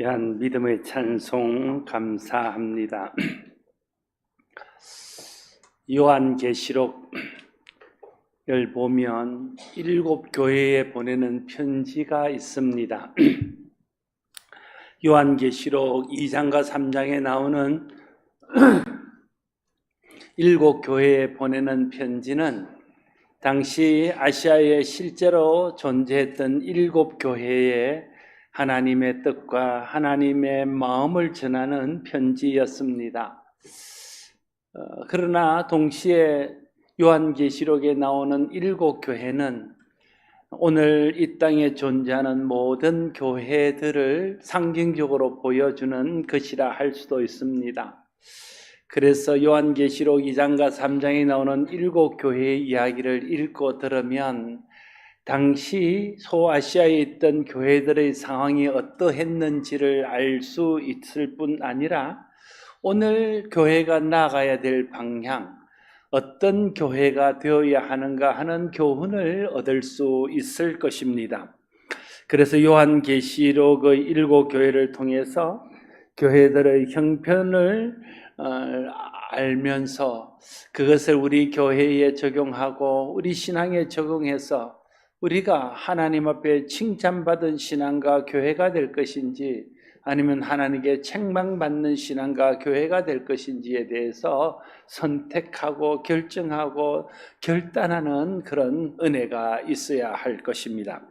귀한 믿음의 찬송 감사합니다. 요한계시록을 보면 일곱 교회에 보내는 편지가 있습니다. 요한계시록 2장과 3장에 나오는 일곱 교회에 보내는 편지는 당시 아시아에 실제로 존재했던 일곱 교회에 하나님의 뜻과 하나님의 마음을 전하는 편지였습니다. 어, 그러나 동시에 요한계시록에 나오는 일곱 교회는 오늘 이 땅에 존재하는 모든 교회들을 상징적으로 보여주는 것이라 할 수도 있습니다. 그래서 요한계시록 2장과 3장에 나오는 일곱 교회의 이야기를 읽고 들으면 당시 소아시아에 있던 교회들의 상황이 어떠했는지를 알 수 있을 뿐 아니라 오늘 교회가 나가야 될 방향, 어떤 교회가 되어야 하는가 하는 교훈을 얻을 수 있을 것입니다. 그래서 요한계시록의 일곱 교회를 통해서 교회들의 형편을 어, 알면서 그것을 우리 교회에 적용하고 우리 신앙에 적용해서 우리가 하나님 앞에 칭찬받은 신앙과 교회가 될 것인지 아니면 하나님께 책망받는 신앙과 교회가 될 것인지에 대해서 선택하고 결정하고 결단하는 그런 은혜가 있어야 할 것입니다.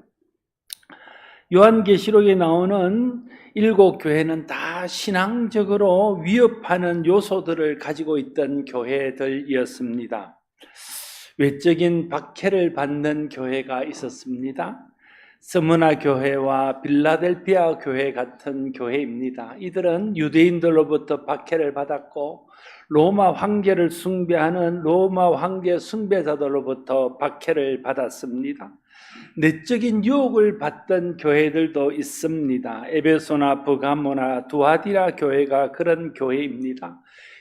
요한계시록에 나오는 일곱 교회는 다 신앙적으로 위협하는 요소들을 가지고 있던 교회들이었습니다. 외적인 박해를 받는 교회가 있었습니다. 스무나 교회와 빌라델피아 교회 같은 교회입니다. 이들은 유대인들로부터 박해를 받았고 로마 황제를 숭배하는 로마 황제 숭배자들로부터 박해를 받았습니다. 내적인 유혹을 받던 교회들도 있습니다. 에베소나 부가모나 두아디라 교회가 그런 교회입니다.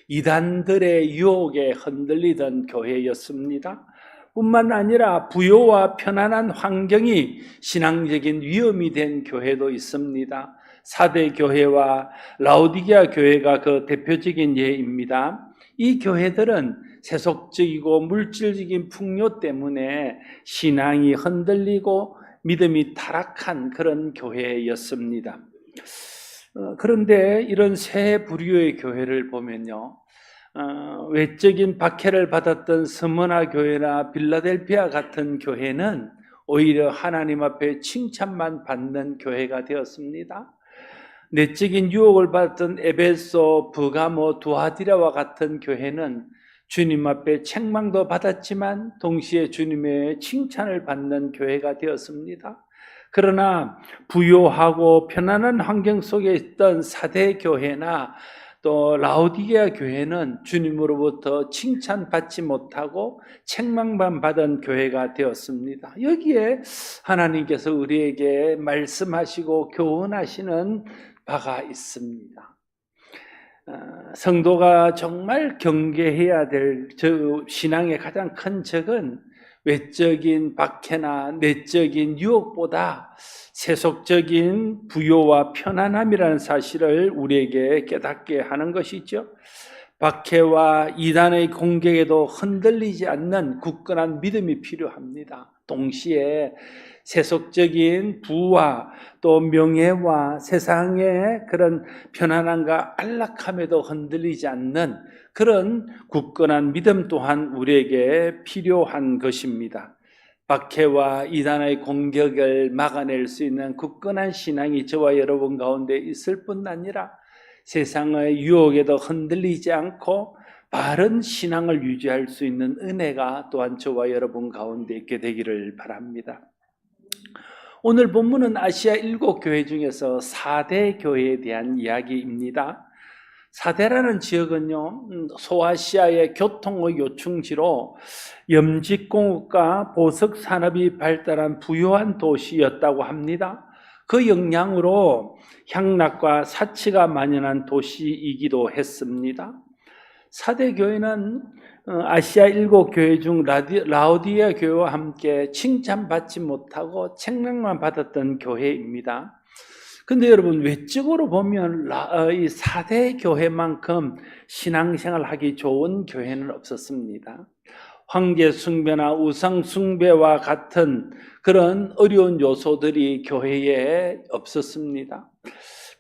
이단들의 유혹에 흔들리던 교회였습니다. 뿐만 아니라 부요와 편안한 환경이 신앙적인 위험이 된 교회도 있습니다. 사대 교회와 라우디게아 교회가 그 대표적인 예입니다. 이 교회들은 세속적이고 물질적인 풍요 때문에 신앙이 흔들리고 믿음이 타락한 그런 교회였습니다. 어, 그런데 이런 새 부류의 교회를 보면요. 어, 외적인 박해를 받았던 스머나 교회나 빌라델피아 같은 교회는 오히려 하나님 앞에 칭찬만 받는 교회가 되었습니다. 내적인 유혹을 받았던 에베소, 부가모, 두하디라와 같은 교회는 주님 앞에 책망도 받았지만 동시에 주님의 칭찬을 받는 교회가 되었습니다. 그러나 부요하고 편안한 환경 속에 있던 사대 교회나 또 라우디게아 교회는 주님으로부터 칭찬받지 못하고 책망만 받은 교회가 되었습니다. 여기에 하나님께서 우리에게 말씀하시고 교훈하시는 바가 있습니다. 어, 성도가 정말 경계해야 될 신앙의 가장 큰 적은 외적인 박해나 내적인 유혹보다 세속적인 부요와 편안함이라는 사실을 우리에게 깨닫게 하는 것이죠. 박해와 이단의 공격에도 흔들리지 않는 굳건한 믿음이 필요합니다. 동시에 세속적인 부와 또 명예와 세상의 그런 편안함과 안락함에도 흔들리지 않는 그런 굳건한 믿음 또한 우리에게 필요한 것입니다. 박해와 이단의 공격을 막아낼 수 있는 굳건한 신앙이 저와 여러분 가운데 있을 뿐 아니라 세상의 유혹에도 흔들리지 않고 바른 신앙을 유지할 수 있는 은혜가 또한 저와 여러분 가운데 있게 되기를 바랍니다. 오늘 본문은 아시아 일곱 교회 중에서 4대 교회에 대한 이야기입니다. 사대라는 지역은요, 음, 소아시아의 교통의 요충지로 염직공업과 보석 산업이 발달한 부유한 도시였다고 합니다. 그 영향으로 향락과 사치가 만연한 도시이기도 했습니다. 사대 교회는 어, 아시아 일곱 교회 중 라우디아 교회와 함께 칭찬받지 못하고 책망만 받았던 교회입니다. 근데 여러분 외적으로 보면 라- 어, 이 4대 교회만큼 신앙생활 하기 좋은 교회는 없었습니다. 황제 숭배나 우상 숭배와 같은 그런 어려운 요소들이 교회에 없었습니다.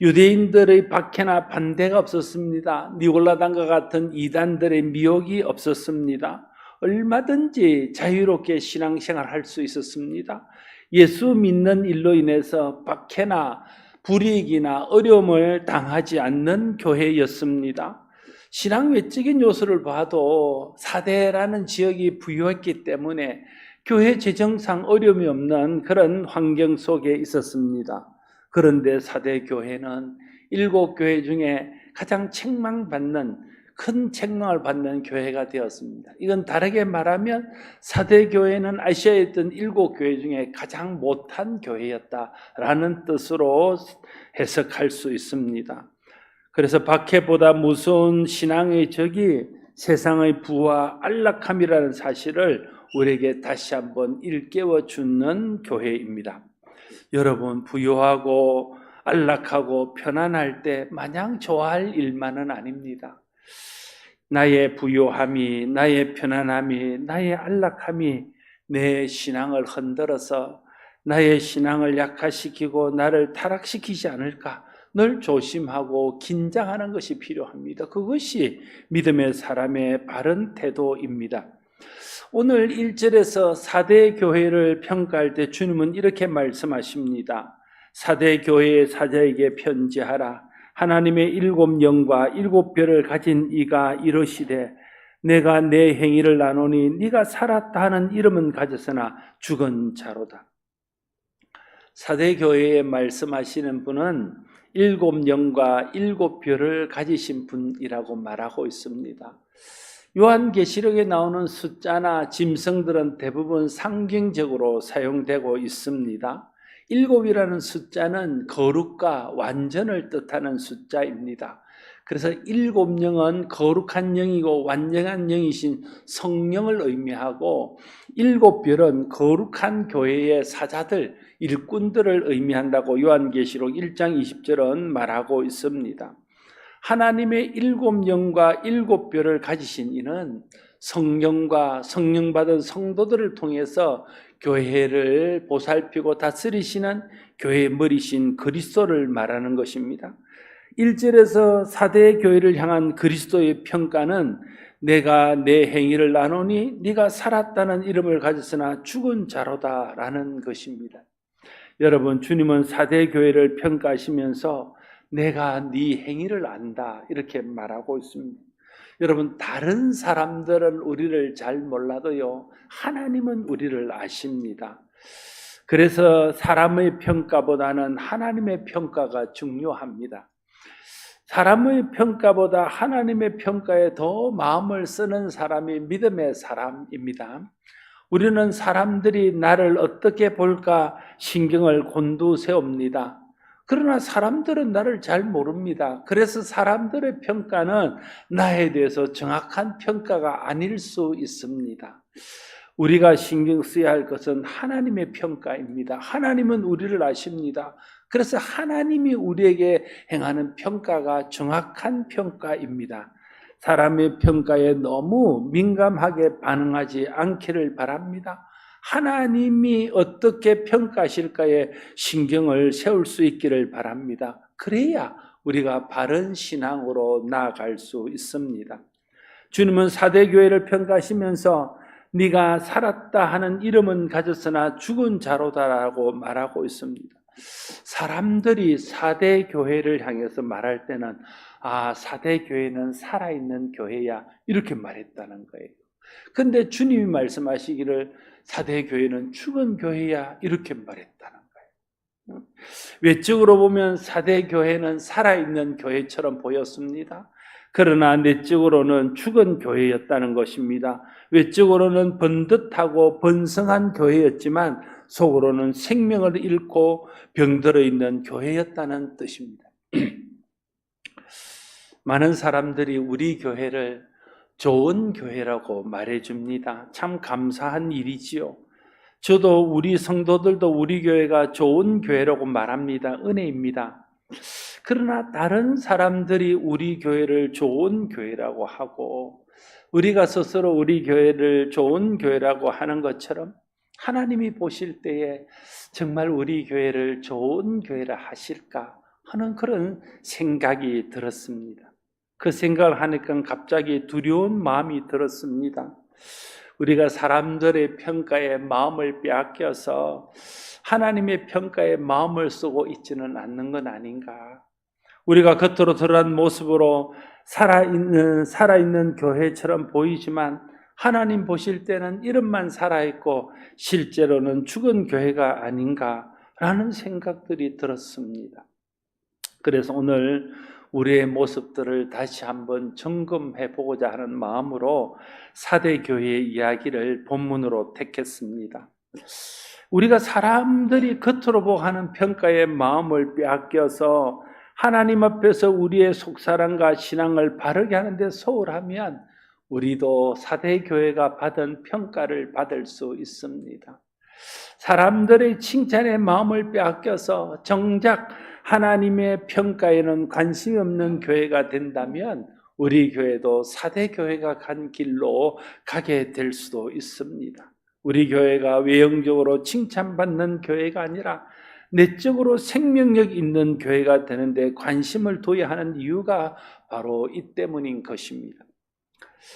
유대인들의 박해나 반대가 없었습니다. 니골라당과 같은 이단들의 미혹이 없었습니다. 얼마든지 자유롭게 신앙생활 할 수 있었습니다. 예수 믿는 일로 인해서 박해나 불이익이나 어려움을 당하지 않는 교회였습니다. 신앙 외적인 요소를 봐도 사대라는 지역이 부유했기 때문에 교회 재정상 어려움이 없는 그런 환경 속에 있었습니다. 그런데 사대 교회는 일곱 교회 중에 가장 책망받는 큰 책망을 받는 교회가 되었습니다. 이건 다르게 말하면 사대 교회는 아시아에 있던 일곱 교회 중에 가장 못한 교회였다라는 뜻으로 해석할 수 있습니다. 그래서 박해보다 무서운 신앙의 적이 세상의 부와 안락함이라는 사실을 우리에게 다시 한번 일깨워 주는 교회입니다. 여러분 부유하고 안락하고 편안할 때 마냥 좋아할 일만은 아닙니다. 나의 부유함이, 나의 편안함이, 나의 안락함이 내 신앙을 흔들어서 나의 신앙을 약화시키고 나를 타락시키지 않을까 늘 조심하고 긴장하는 것이 필요합니다. 그것이 믿음의 사람의 바른 태도입니다. 오늘 1절에서 4대 교회를 평가할 때 주님은 이렇게 말씀하십니다. 4대 교회의 사자에게 편지하라. 하나님의 일곱 영과 일곱 별을 가진 이가 이르시되 내가 내 행위를 나누니 네가 살았다 하는 이름은 가졌으나 죽은 자로다. 4대 교회에 말씀하시는 분은 일곱 영과 일곱 별을 가지신 분이라고 말하고 있습니다. 요한계시록에 나오는 숫자나 짐승들은 대부분 상징적으로 사용되고 있습니다. 일곱이라는 숫자는 거룩과 완전을 뜻하는 숫자입니다. 그래서 일곱 영은 거룩한 영이고 완전한 영이신 성령을 의미하고 일곱 별은 거룩한 교회의 사자들, 일꾼들을 의미한다고 요한계시록 1장 20절은 말하고 있습니다. 하나님의 일곱 영과 일곱 별을 가지신 이는 성령과 성령 받은 성도들을 통해서 교회를 보살피고 다스리시는 교회의 머리신 그리스도를 말하는 것입니다. 1절에서 4대 교회를 향한 그리스도의 평가는 내가 내 행위를 나누니 네가 살았다는 이름을 가졌으나 죽은 자로다라는 것입니다. 여러분 주님은 4대 교회를 평가하시면서 내가 네 행위를 안다 이렇게 말하고 있습니다. 여러분 다른 사람들은 우리를 잘 몰라도요 하나님은 우리를 아십니다. 그래서 사람의 평가보다는 하나님의 평가가 중요합니다. 사람의 평가보다 하나님의 평가에 더 마음을 쓰는 사람이 믿음의 사람입니다. 우리는 사람들이 나를 어떻게 볼까 신경을 곤두세웁니다. 그러나 사람들은 나를 잘 모릅니다. 그래서 사람들의 평가는 나에 대해서 정확한 평가가 아닐 수 있습니다. 우리가 신경 써야 할 것은 하나님의 평가입니다. 하나님은 우리를 아십니다. 그래서 하나님이 우리에게 행하는 평가가 정확한 평가입니다. 사람의 평가에 너무 민감하게 반응하지 않기를 바랍니다. 하나님이 어떻게 평가하실까에 신경을 세울 수 있기를 바랍니다. 그래야 우리가 바른 신앙으로 나아갈 수 있습니다. 주님은 사대 교회를 평가하시면서 네가 살았다 하는 이름은 가졌으나 죽은 자로다라고 말하고 있습니다. 사람들이 사대 교회를 향해서 말할 때는 아, 사대 교회는 살아있는 교회야. 이렇게 말했다는 거예요. 근데 주님이 말씀하시기를 사대 교회는 죽은 교회야. 이렇게 말했다는 거예요. 외적으로 보면 사대 교회는 살아있는 교회처럼 보였습니다. 그러나 내적으로는 죽은 교회였다는 것입니다. 외적으로는 번듯하고 번성한 교회였지만 속으로는 생명을 잃고 병들어 있는 교회였다는 뜻입니다. 많은 사람들이 우리 교회를 좋은 교회라고 말해줍니다. 참 감사한 일이지요. 저도 우리 성도들도 우리 교회가 좋은 교회라고 말합니다. 은혜입니다. 그러나 다른 사람들이 우리 교회를 좋은 교회라고 하고 우리가 스스로 우리 교회를 좋은 교회라고 하는 것처럼 하나님이 보실 때에 정말 우리 교회를 좋은 교회라 하실까 하는 그런 생각이 들었습니다. 그 생각을 하니까 갑자기 두려운 마음이 들었습니다. 우리가 사람들의 평가에 마음을 빼앗겨서 하나님의 평가에 마음을 쓰고 있지는 않는 건 아닌가. 우리가 겉으로 드러난 모습으로 살아있는, 살아있는 교회처럼 보이지만 하나님 보실 때는 이름만 살아있고 실제로는 죽은 교회가 아닌가라는 생각들이 들었습니다. 그래서 오늘 우리의 모습들을 다시 한번 점검해 보고자 하는 마음으로 사대 교회의 이야기를 본문으로 택했습니다. 우리가 사람들이 겉으로 하는 평가에 마음을 빼앗겨서 하나님 앞에서 우리의 속사랑과 신앙을 바르게 하는데 소홀하면 우리도 사대 교회가 받은 평가를 받을 수 있습니다. 사람들의 칭찬에 마음을 빼앗겨서 정작 하나님의 평가에는 관심이 없는 교회가 된다면 우리 교회도 사대 교회가 간 길로 가게 될 수도 있습니다. 우리 교회가 외형적으로 칭찬받는 교회가 아니라 내적으로 생명력 있는 교회가 되는데 관심을 둬야 하는 이유가 바로 이 때문인 것입니다.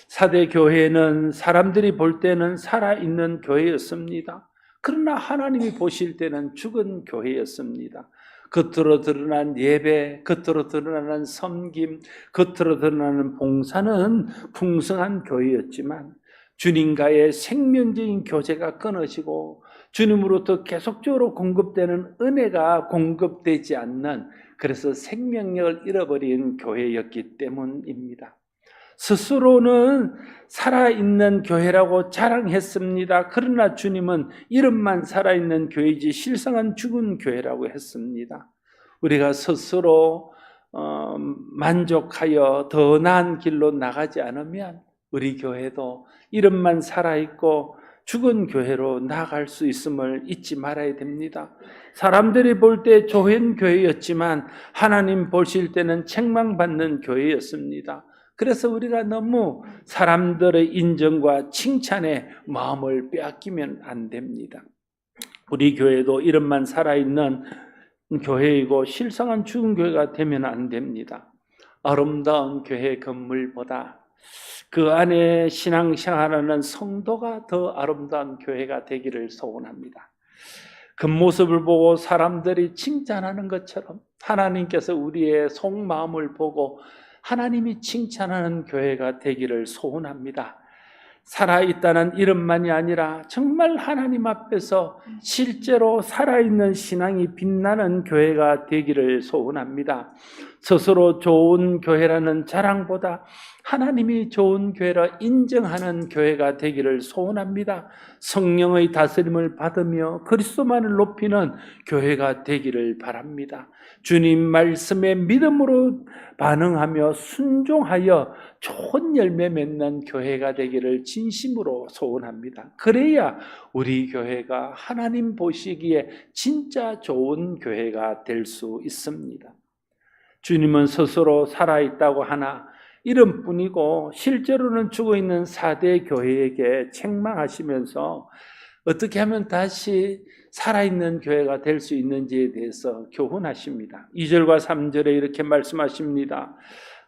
사대 교회는 사람들이 볼 때는 살아있는 교회였습니다. 그러나 하나님이 보실 때는 죽은 교회였습니다. 겉으로 드러난 예배, 겉으로 드러나는 섬김, 겉으로 드러나는 봉사는 풍성한 교회였지만 주님과의 생명적인 교제가 끊어지고 주님으로부터 계속적으로 공급되는 은혜가 공급되지 않는 그래서 생명력을 잃어버린 교회였기 때문입니다. 스스로는 살아있는 교회라고 자랑했습니다. 그러나 주님은 이름만 살아있는 교회이지 실상은 죽은 교회라고 했습니다. 우리가 스스로 어, 만족하여 더 나은 길로 나가지 않으면 우리 교회도 이름만 살아있고 죽은 교회로 나아갈 수 있음을 잊지 말아야 됩니다. 사람들이 볼때 좋은 교회였지만 하나님 보실 때는 책망받는 교회였습니다. 그래서 우리가 너무 사람들의 인정과 칭찬에 마음을 빼앗기면 안 됩니다. 우리 교회도 이름만 살아있는 교회이고 실상은 죽은 교회가 되면 안 됩니다. 아름다운 교회 건물보다 그 안에 신앙생활하는 성도가 더 아름다운 교회가 되기를 소원합니다. 그 모습을 보고 사람들이 칭찬하는 것처럼 하나님께서 우리의 속마음을 보고 하나님이 칭찬하는 교회가 되기를 소원합니다. 살아있다는 이름만이 아니라 정말 하나님 앞에서 실제로 살아있는 신앙이 빛나는 교회가 되기를 소원합니다. 스스로 좋은 교회라는 자랑보다 하나님이 좋은 교회라 인정하는 교회가 되기를 소원합니다. 성령의 다스림을 받으며 그리스도만을 높이는 교회가 되기를 바랍니다. 주님 말씀에 믿음으로 반응하며 순종하여 좋은 열매 맺는 교회가 되기를 진심으로 소원합니다. 그래야 우리 교회가 하나님 보시기에 진짜 좋은 교회가 될 수 있습니다. 주님은 스스로 살아있다고 하나 이름뿐이고 실제로는 죽어 있는 사대 교회에게 책망하시면서 어떻게 하면 다시 살아있는 교회가 될 수 있는지에 대해서 교훈하십니다. 2절과 3절에 이렇게 말씀하십니다.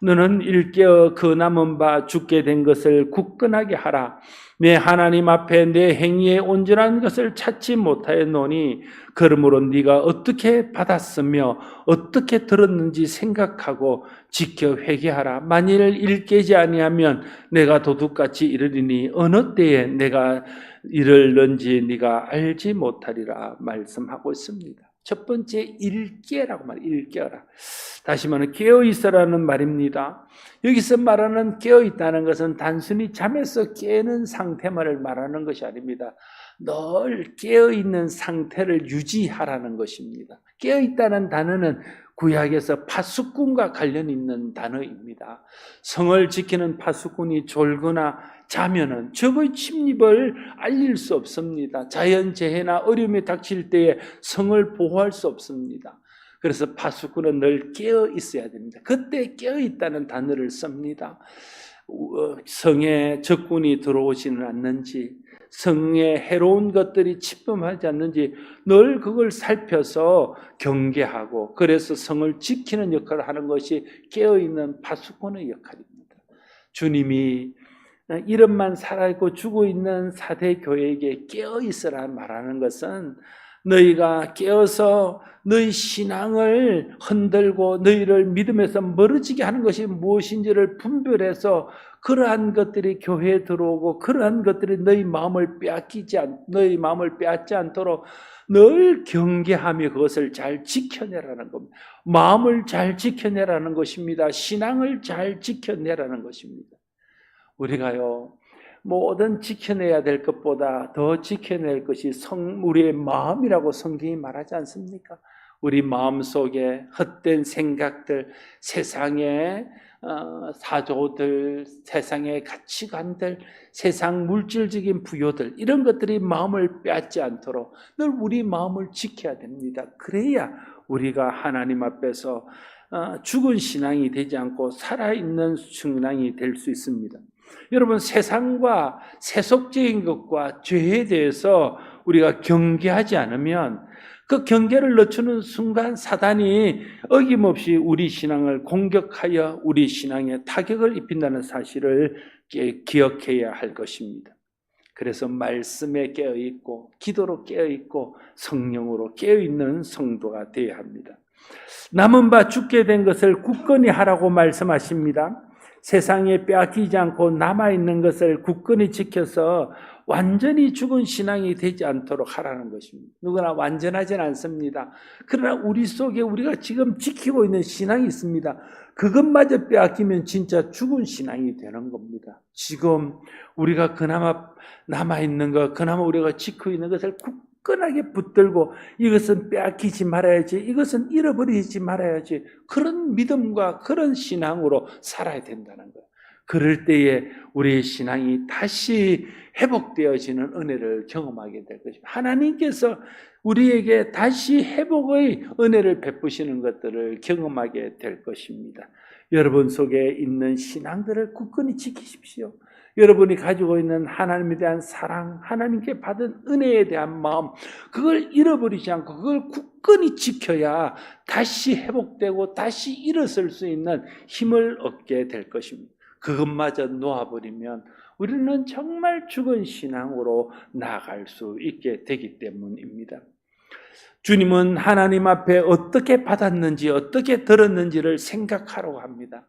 너는 일깨어 그 남은 바 죽게 된 것을 굳건하게 하라. 내 하나님 앞에 내 행위의 온전한 것을 찾지 못하였노니 그러므로 네가 어떻게 받았으며 어떻게 들었는지 생각하고 지켜 회개하라. 만일 일깨지 아니하면 내가 도둑같이 이르리니 어느 때에 내가 이를는지 네가 알지 못하리라 말씀하고 있습니다. 첫 번째 일깨라고 말 일깨어라. 다시 말하면 깨어 있어라는 말입니다. 여기서 말하는 깨어 있다는 것은 단순히 잠에서 깨는 상태만을 말하는 것이 아닙니다. 늘 깨어 있는 상태를 유지하라는 것입니다. 깨어 있다는 단어는 구약에서 파수꾼과 관련 있는 단어입니다. 성을 지키는 파수꾼이 졸거나 자면은 적의 침입을 알릴 수 없습니다. 자연재해나 어려움이 닥칠 때에 성을 보호할 수 없습니다. 그래서 파수꾼은 늘 깨어 있어야 됩니다. 그때 깨어 있다는 단어를 씁니다. 어, 성에 적군이 들어오지는 않는지, 성에 해로운 것들이 침범하지 않는지 늘 그걸 살펴서 경계하고 그래서 성을 지키는 역할을 하는 것이 깨어 있는 파수꾼의 역할입니다. 주님이 이름만 살아있고 죽어 있는 사대 교회에게 깨어 있으라 말하는 것은 너희가 깨어서 너희 신앙을 흔들고 너희를 믿음에서 멀어지게 하는 것이 무엇인지를 분별해서 그러한 것들이 교회에 들어오고 그러한 것들이 너희 마음을 빼앗기지 않, 너희 마음을 빼앗지 않도록 늘 경계하며 그것을 잘 지켜내라는 겁니다. 마음을 잘 지켜내라는 것입니다. 신앙을 잘 지켜내라는 것입니다. 우리가요, 모든 지켜내야 될 것보다 더 지켜낼 것이 성, 우리의 마음이라고 성경이 말하지 않습니까? 우리 마음 속에 헛된 생각들, 세상의 어, 사조들, 세상의 가치관들, 세상 물질적인 부여들, 이런 것들이 마음을 빼앗지 않도록 늘 우리 마음을 지켜야 됩니다. 그래야 우리가 하나님 앞에서 어, 죽은 신앙이 되지 않고 살아있는 신앙이 될 수 있습니다. 여러분 세상과 세속적인 것과 죄에 대해서 우리가 경계하지 않으면 그 경계를 늦추는 순간 사단이 어김없이 우리 신앙을 공격하여 우리 신앙에 타격을 입힌다는 사실을 기억해야 할 것입니다. 그래서 말씀에 깨어 있고 기도로 깨어 있고 성령으로 깨어 있는 성도가 되어야 합니다. 남은 바 죽게 된 것을 굳건히 하라고 말씀하십니다. 세상에 빼앗기지 않고 남아있는 것을 굳건히 지켜서 완전히 죽은 신앙이 되지 않도록 하라는 것입니다. 누구나 완전하진 않습니다. 그러나 우리 속에 우리가 지금 지키고 있는 신앙이 있습니다. 그것마저 빼앗기면 진짜 죽은 신앙이 되는 겁니다. 지금 우리가 그나마 남아있는 것, 그나마 우리가 지키고 있는 것을 굳 건하게 붙들고 이것은 빼앗기지 말아야지, 이것은 잃어버리지 말아야지. 그런 믿음과 그런 신앙으로 살아야 된다는 거예요. 그럴 때에 우리의 신앙이 다시 회복되어지는 은혜를 경험하게 될 것입니다. 하나님께서 우리에게 다시 회복의 은혜를 베푸시는 것들을 경험하게 될 것입니다. 여러분 속에 있는 신앙들을 굳건히 지키십시오. 여러분이 가지고 있는 하나님에 대한 사랑, 하나님께 받은 은혜에 대한 마음, 그걸 잃어버리지 않고 그걸 굳건히 지켜야 다시 회복되고 다시 일어설 수 있는 힘을 얻게 될 것입니다. 그것마저 놓아버리면 우리는 정말 죽은 신앙으로 나아갈 수 있게 되기 때문입니다. 주님은 하나님 앞에 어떻게 받았는지, 어떻게 들었는지를 생각하라고 합니다.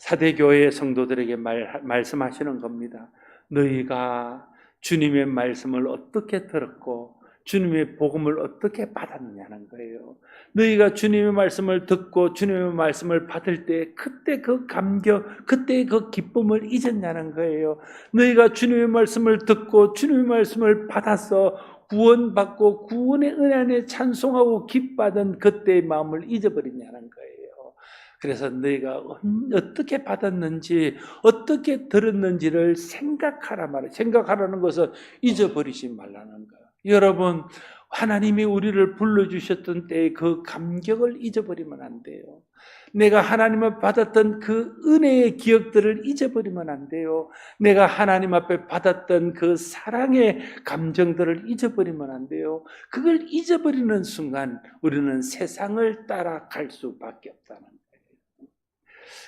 사대교회 성도들에게 말, 말씀하시는 겁니다. 너희가 주님의 말씀을 어떻게 들었고 주님의 복음을 어떻게 받았느냐는 거예요. 너희가 주님의 말씀을 듣고 주님의 말씀을 받을 때 그때 그 감격, 그때 그 기쁨을 잊었냐는 거예요. 너희가 주님의 말씀을 듣고 주님의 말씀을 받아서 구원받고 구원의 은혜 안에 찬송하고 기뻐하던 그때의 마음을 잊어버리냐는 거예요. 그래서 너희가 어떻게 받았는지 어떻게 들었는지를 생각하라 말이에요. 생각하라는 것은 잊어버리지 말라는 거예요. 여러분 하나님이 우리를 불러주셨던 때의 그 감격을 잊어버리면 안 돼요. 내가 하나님을 받았던 그 은혜의 기억들을 잊어버리면 안 돼요. 내가 하나님 앞에 받았던 그 사랑의 감정들을 잊어버리면 안 돼요. 그걸 잊어버리는 순간 우리는 세상을 따라갈 수밖에 없다는.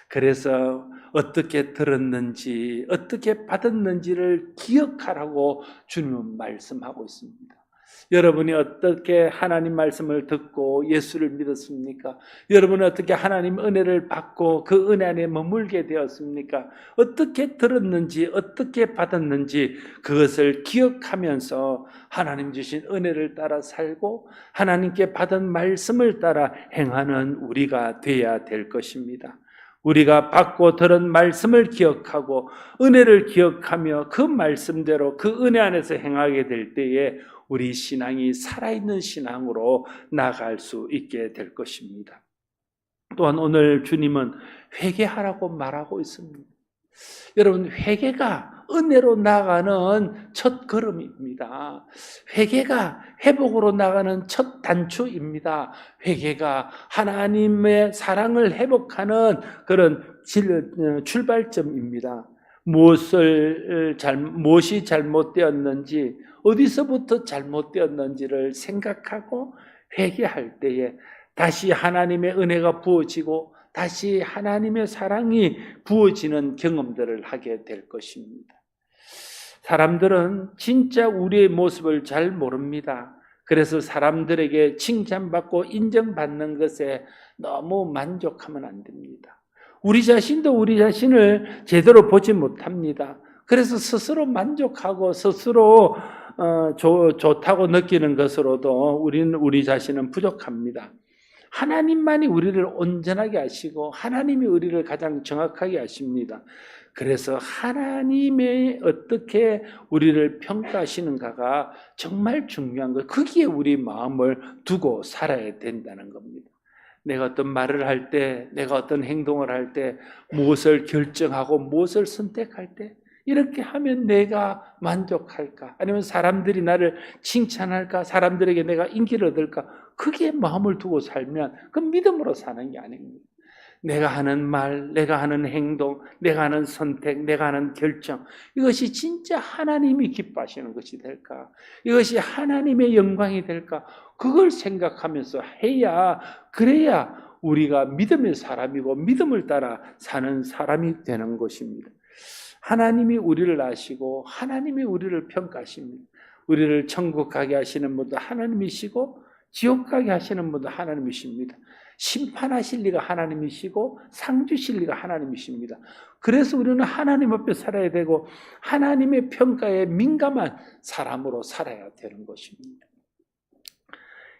그래서 어떻게 들었는지, 어떻게 받았는지를 기억하라고 주님은 말씀하고 있습니다. 여러분이 어떻게 하나님 말씀을 듣고 예수를 믿었습니까? 여러분은 어떻게 하나님 은혜를 받고 그 은혜 안에 머물게 되었습니까? 어떻게 들었는지, 어떻게 받았는지 그것을 기억하면서 하나님 주신 은혜를 따라 살고 하나님께 받은 말씀을 따라 행하는 우리가 되어야 될 것입니다. 우리가 받고 들은 말씀을 기억하고 은혜를 기억하며 그 말씀대로 그 은혜 안에서 행하게 될 때에 우리 신앙이 살아있는 신앙으로 나아갈 수 있게 될 것입니다. 또한 오늘 주님은 회개하라고 말하고 있습니다. 여러분, 회개가 은혜로 나가는 첫 걸음입니다. 회개가 회복으로 나가는 첫 단추입니다. 회개가 하나님의 사랑을 회복하는 그런 어, 출발점입니다. 무엇을 잘, 무엇이 잘못되었는지, 어디서부터 잘못되었는지를 생각하고 회개할 때에 다시 하나님의 은혜가 부어지고 다시 하나님의 사랑이 부어지는 경험들을 하게 될 것입니다. 사람들은 진짜 우리의 모습을 잘 모릅니다. 그래서 사람들에게 칭찬받고 인정받는 것에 너무 만족하면 안 됩니다. 우리 자신도 우리 자신을 제대로 보지 못합니다. 그래서 스스로 만족하고 스스로 어, 좋, 좋다고 느끼는 것으로도 우리는 우리 자신은 부족합니다. 하나님만이 우리를 온전하게 하시고 하나님이 우리를 가장 정확하게 하십니다. 그래서 하나님의 어떻게 우리를 평가하시는가가 정말 중요한 거. 거기에 우리 마음을 두고 살아야 된다는 겁니다. 내가 어떤 말을 할 때, 내가 어떤 행동을 할 때, 무엇을 결정하고 무엇을 선택할 때, 이렇게 하면 내가 만족할까? 아니면 사람들이 나를 칭찬할까? 사람들에게 내가 인기를 얻을까? 그게 마음을 두고 살면 그 믿음으로 사는 게 아닙니다. 내가 하는 말, 내가 하는 행동, 내가 하는 선택, 내가 하는 결정, 이것이 진짜 하나님이 기뻐하시는 것이 될까? 이것이 하나님의 영광이 될까? 그걸 생각하면서 해야, 그래야 우리가 믿음의 사람이고 믿음을 따라 사는 사람이 되는 것입니다. 하나님이 우리를 아시고 하나님이 우리를 평가하십니다. 우리를 천국 가게 하시는 분도 하나님이시고 지옥 가게 하시는 분도 하나님이십니다. 심판하실 리가 하나님이시고 상 주실 리가 하나님이십니다. 그래서 우리는 하나님 앞에 살아야 되고 하나님의 평가에 민감한 사람으로 살아야 되는 것입니다.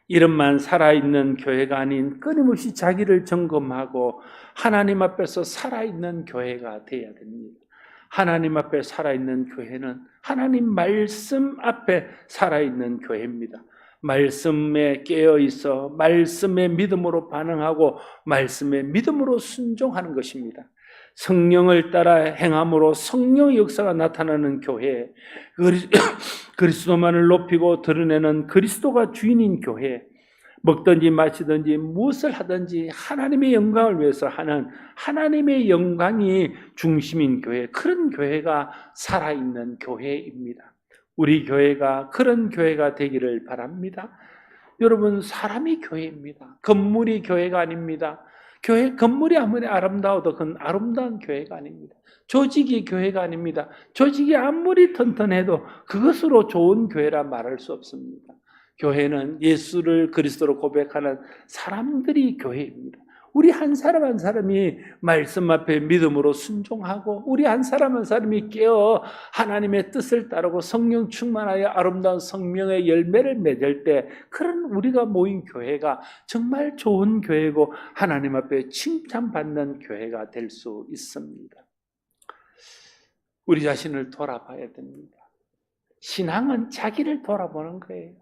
이름만 살아있는 교회가 아닌 끊임없이 자기를 점검하고 하나님 앞에서 살아있는 교회가 되어야 됩니다. 하나님 앞에 살아있는 교회는 하나님 말씀 앞에 살아있는 교회입니다. 말씀에 깨어 있어 말씀의 믿음으로 반응하고 말씀의 믿음으로 순종하는 것입니다. 성령을 따라 행함으로 성령의 역사가 나타나는 교회, 그리스도만을 높이고 드러내는 그리스도가 주인인 교회, 먹든지 마시든지 무엇을 하든지 하나님의 영광을 위해서 하는 하나님의 영광이 중심인 교회, 그런 교회가 살아있는 교회입니다. 우리 교회가 그런 교회가 되기를 바랍니다. 여러분, 사람이 교회입니다. 건물이 교회가 아닙니다. 교회, 건물이 아무리 아름다워도 그건 아름다운 교회가 아닙니다. 조직이 교회가 아닙니다. 조직이 아무리 튼튼해도 그것으로 좋은 교회라 말할 수 없습니다. 교회는 예수를 그리스도로 고백하는 사람들이 교회입니다. 우리 한 사람 한 사람이 말씀 앞에 믿음으로 순종하고 우리 한 사람 한 사람이 깨어 하나님의 뜻을 따르고 성령 충만하여 아름다운 성령의 열매를 맺을 때 그런 우리가 모인 교회가 정말 좋은 교회고 하나님 앞에 칭찬받는 교회가 될 수 있습니다. 우리 자신을 돌아봐야 됩니다. 신앙은 자기를 돌아보는 거예요.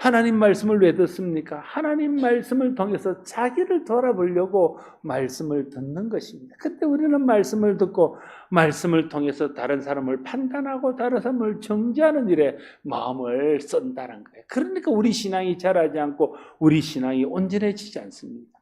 하나님 말씀을 왜 듣습니까? 하나님 말씀을 통해서 자기를 돌아보려고 말씀을 듣는 것입니다. 그때 우리는 말씀을 듣고 말씀을 통해서 다른 사람을 판단하고 다른 사람을 정죄하는 일에 마음을 쓴다는 거예요. 그러니까 우리 신앙이 자라지 않고 우리 신앙이 온전해지지 않습니다.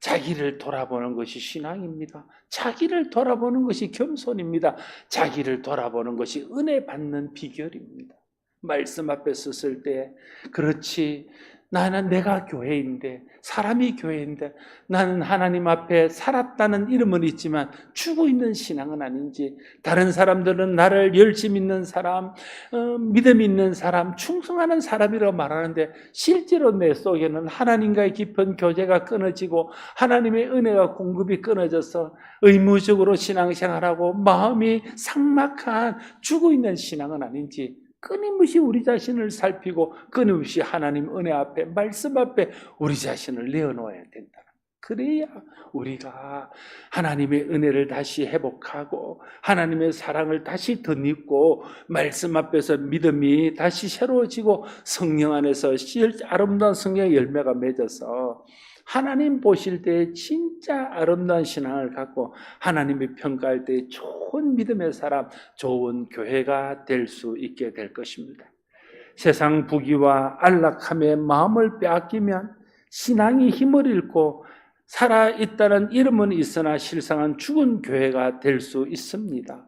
자기를 돌아보는 것이 신앙입니다. 자기를 돌아보는 것이 겸손입니다. 자기를 돌아보는 것이 은혜 받는 비결입니다. 말씀 앞에 섰을 때 그렇지. 나는 내가 교회인데 사람이 교회인데 나는 하나님 앞에 살았다는 이름은 있지만 죽어 있는 신앙은 아닌지 다른 사람들은 나를 열심 있는 사람 어, 믿음 있는 사람 충성하는 사람이라고 말하는데 실제로 내 속에는 하나님과의 깊은 교제가 끊어지고 하나님의 은혜가 공급이 끊어져서 의무적으로 신앙생활하고 마음이 삭막한 죽어 있는 신앙은 아닌지 끊임없이 우리 자신을 살피고 끊임없이 하나님 은혜 앞에 말씀 앞에 우리 자신을 내어놓아야 된다. 그래야 우리가 하나님의 은혜를 다시 회복하고 하나님의 사랑을 다시 덧입고 말씀 앞에서 믿음이 다시 새로워지고 성령 안에서 실 아름다운 성령의 열매가 맺어서 하나님 보실 때 진짜 아름다운 신앙을 갖고 하나님이 평가할 때 좋은 믿음의 사람, 좋은 교회가 될 수 있게 될 것입니다. 세상 부귀와 안락함에 마음을 빼앗기면 신앙이 힘을 잃고 살아있다는 이름은 있으나 실상은 죽은 교회가 될 수 있습니다.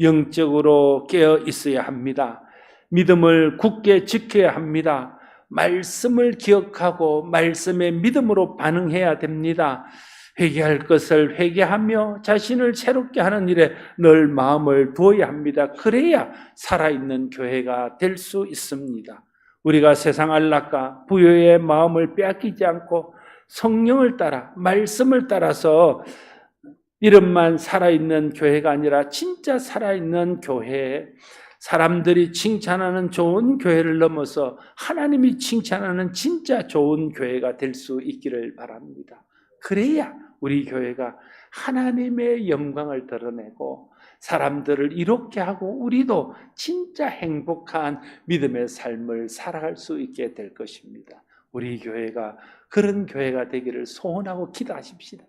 영적으로 깨어 있어야 합니다. 믿음을 굳게 지켜야 합니다. 말씀을 기억하고 말씀의 믿음으로 반응해야 됩니다. 회개할 것을 회개하며 자신을 새롭게 하는 일에 늘 마음을 두어야 합니다. 그래야 살아있는 교회가 될 수 있습니다. 우리가 세상 안락과 부여의 마음을 빼앗기지 않고 성령을 따라 말씀을 따라서 이름만 살아있는 교회가 아니라 진짜 살아있는 교회 사람들이 칭찬하는 좋은 교회를 넘어서 하나님이 칭찬하는 진짜 좋은 교회가 될 수 있기를 바랍니다. 그래야 우리 교회가 하나님의 영광을 드러내고 사람들을 이롭게 하고 우리도 진짜 행복한 믿음의 삶을 살아갈 수 있게 될 것입니다. 우리 교회가 그런 교회가 되기를 소원하고 기도하십시다.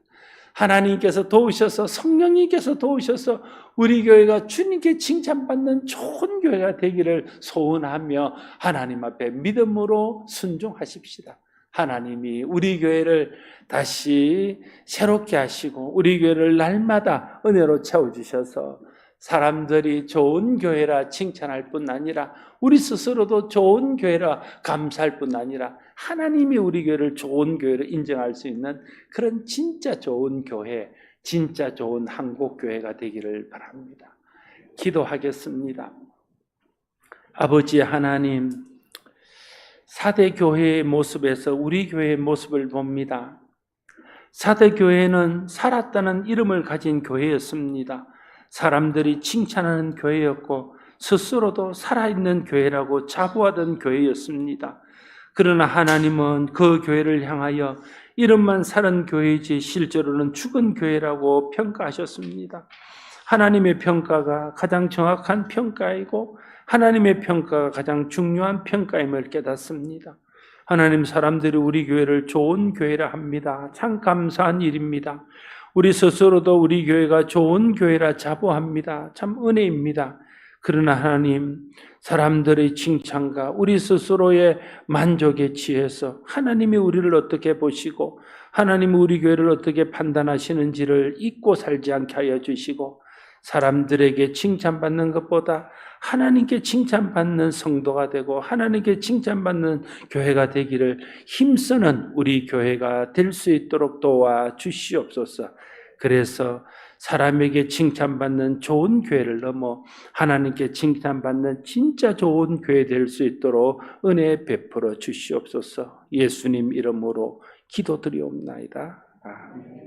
하나님께서 도우셔서 성령님께서 도우셔서 우리 교회가 주님께 칭찬받는 좋은 교회가 되기를 소원하며 하나님 앞에 믿음으로 순종하십시다. 하나님이 우리 교회를 다시 새롭게 하시고 우리 교회를 날마다 은혜로 채워주셔서 사람들이 좋은 교회라 칭찬할 뿐 아니라 우리 스스로도 좋은 교회라 감사할 뿐 아니라 하나님이 우리 교회를 좋은 교회로 인정할 수 있는 그런 진짜 좋은 교회, 진짜 좋은 한국 교회가 되기를 바랍니다. 기도하겠습니다. 아버지 하나님, 사대 교회의 모습에서 우리 교회의 모습을 봅니다. 사대 교회는 살았다는 이름을 가진 교회였습니다. 사람들이 칭찬하는 교회였고 스스로도 살아있는 교회라고 자부하던 교회였습니다. 그러나 하나님은 그 교회를 향하여 이름만 사는 교회이지 실제로는 죽은 교회라고 평가하셨습니다. 하나님의 평가가 가장 정확한 평가이고 하나님의 평가가 가장 중요한 평가임을 깨닫습니다. 하나님 사람들이 우리 교회를 좋은 교회라 합니다. 참 감사한 일입니다. 우리 스스로도 우리 교회가 좋은 교회라 자부합니다. 참 은혜입니다. 그러나 하나님, 사람들의 칭찬과 우리 스스로의 만족에 취해서 하나님이 우리를 어떻게 보시고 하나님이 우리 교회를 어떻게 판단하시는지를 잊고 살지 않게 하여 주시고 사람들에게 칭찬받는 것보다 하나님께 칭찬받는 성도가 되고 하나님께 칭찬받는 교회가 되기를 힘쓰는 우리 교회가 될 수 있도록 도와 주시옵소서. 그래서 사람에게 칭찬받는 좋은 교회를 넘어 하나님께 칭찬받는 진짜 좋은 교회 될 수 있도록 은혜 베풀어 주시옵소서. 예수님 이름으로 기도드리옵나이다. 아멘.